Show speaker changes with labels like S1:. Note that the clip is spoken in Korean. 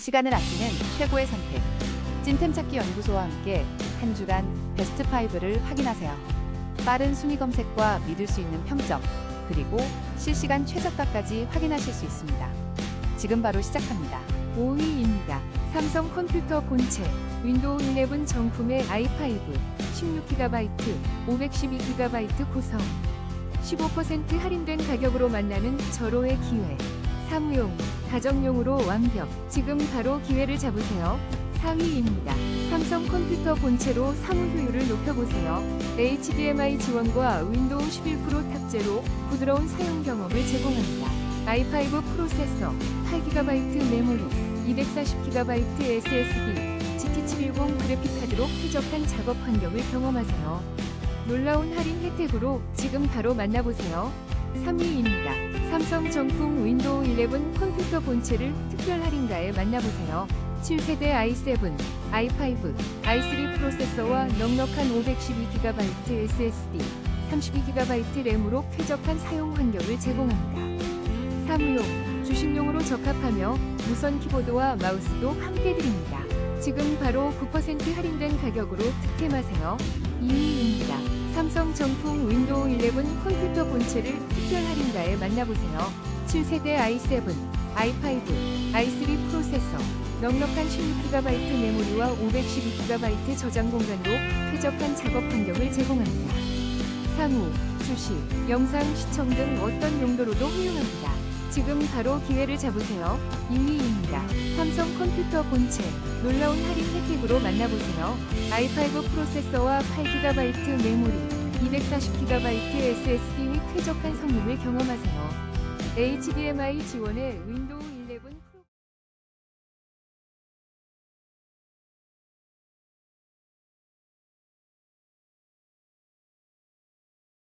S1: 시간을 아끼는 최고의 선택. 찐템 찾기 연구소와 함께 한 주간 베스트 5를 확인하세요. 빠른 순위 검색과 믿을 수 있는 평점, 그리고 실시간 최저가까지 확인하실 수 있습니다. 지금 바로 시작합니다.
S2: 5위입니다. 삼성 컴퓨터 본체 윈도우 11 정품의 i5 16GB 512GB 구성 15% 할인된 가격으로 만나는 절호의 기회 사무용, 가정용으로 완벽 지금 바로 기회를 잡으세요 4위입니다. 삼성 컴퓨터 본체로 사무 효율을 높여보세요. HDMI 지원과 윈도우 11% 탑재로 부드러운 사용 경험을 제공합니다. i5 프로세서, 8GB 메모리, 240GB SSD, GT710 그래픽카드로 쾌적한 작업 환경을 경험하세요. 놀라운 할인 혜택으로 지금 바로 만나보세요. 3위입니다. 삼성 정품 윈도우 11 컴퓨터 본체를 특별 할인가에 만나보세요. 7세대 i7, i5, i3 프로세서와 넉넉한 512GB SSD, 32GB 램으로 쾌적한 사용 환경을 제공합니다. 사무용, 주식용으로 적합하며 무선 키보드와 마우스도 함께 드립니다. 지금 바로 9% 할인된 가격으로 득템하세요. 2위입니다. 삼성 정품 윈도우 11 컴퓨터 본체를 특별 할인가에 만나보세요. 7세대 i7, i5, i3 프로세서, 넉넉한 16GB 메모리와 512GB 저장 공간으로 쾌적한 작업 환경을 제공합니다. 사무, 주식, 영상 시청 등 어떤 용도로도 훌륭합니다. 지금 바로 기회를 잡으세요. 2위입니다. 삼성 컴퓨터 본체 놀라운 할인 혜택으로 만나보세요. i5 프로세서와 8GB 메모리, 240GB SSD 및 쾌적한 성능을 경험하세요. HDMI 지원의 윈도우